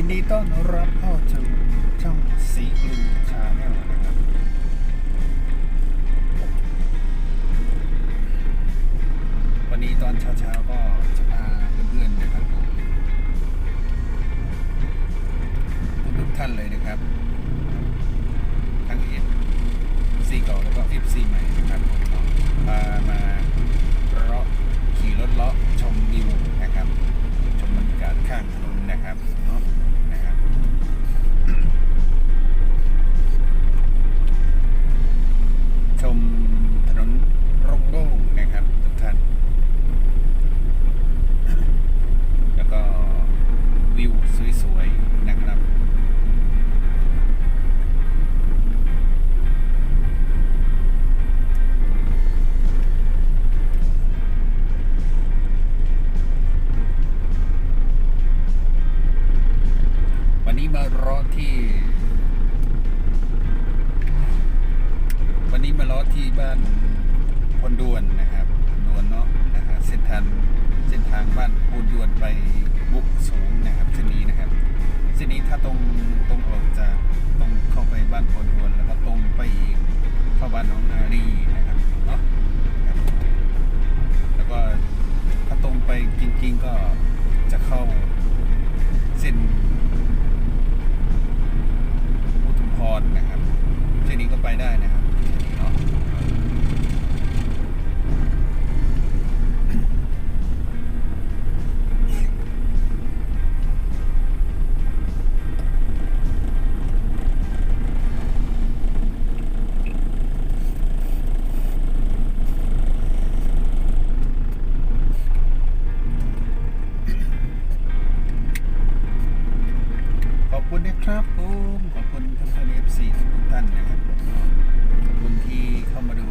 ยินดีต้อนรับเข้าสู่ช่องสีกลูชาแนลนะครับวันนี้ตอนเช้าๆก็จะพาเพื่อนๆนะครับผมทุกท่านเลยนะครับ ทั้งเอฟซีเก่าแล้วก็เอฟซีใหม่นะครับผมก็พามา ครับผมขอบคุณท่านเอฟซีทุกท่านนะครับขอบคุณที่เข้ามาดู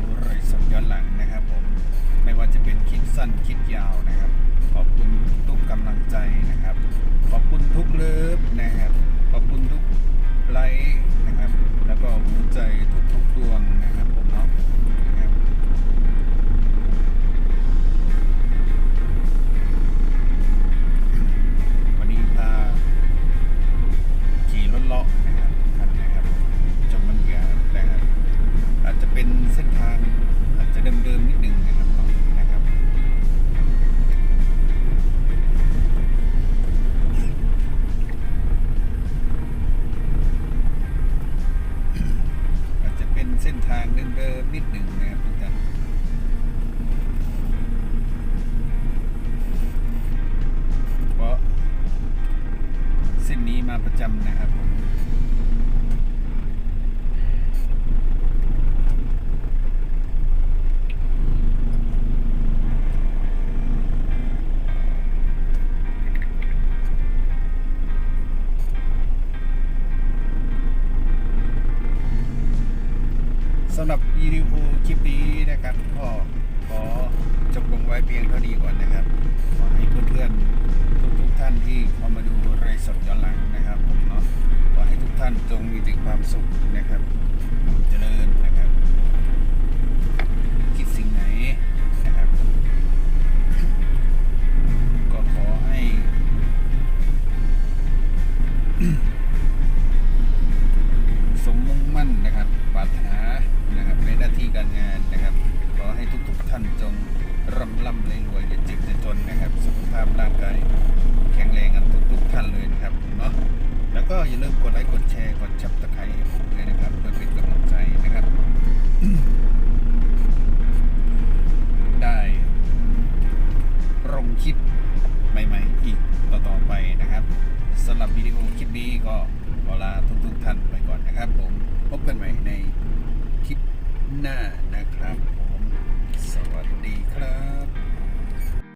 รับวิดีโอคลิปนี้นะครับก็ขอจบลงไว้เพียงเท่านี้ก่อนนะครับขอให้เพื่อนๆทุกๆท่านที่เข้ามาดูไรสดย้อนหลังนะครับผมเนาะขอให้ทุกท่านจงมีแต่ความสุขนะครับเจริญนะครับ คิดสิ่งไหนนะครับ ก็ขอให้สมมุ่งมั่นนะครับปรารถนานะครับในน้า ที่การงานนะครับ ขอให้ทุกๆท่านจงร่ำร่ำรวยรวยอย่าเจ็บอย่าจนนะครับ สุขภาพร่างกายแข็งแรงกันทุกๆท่านเลยนะครับเนาะแล้วก็อย่าลืมกดไลค์กดแชร์กดชับตะไคร้ให้ผมด้วยนะครับเพื่อเป็นกำลังใจนะครับ ได้ลงคลิปใหม่ๆอีกต่อๆไปนะครับสำหรับวิดีโอคลิปนี้ก็ขอลาทุกๆท่านไปก่อนนะครับ ผมพบกันใหม่ในคลิป หน้านะครับผมสวัสดีครับ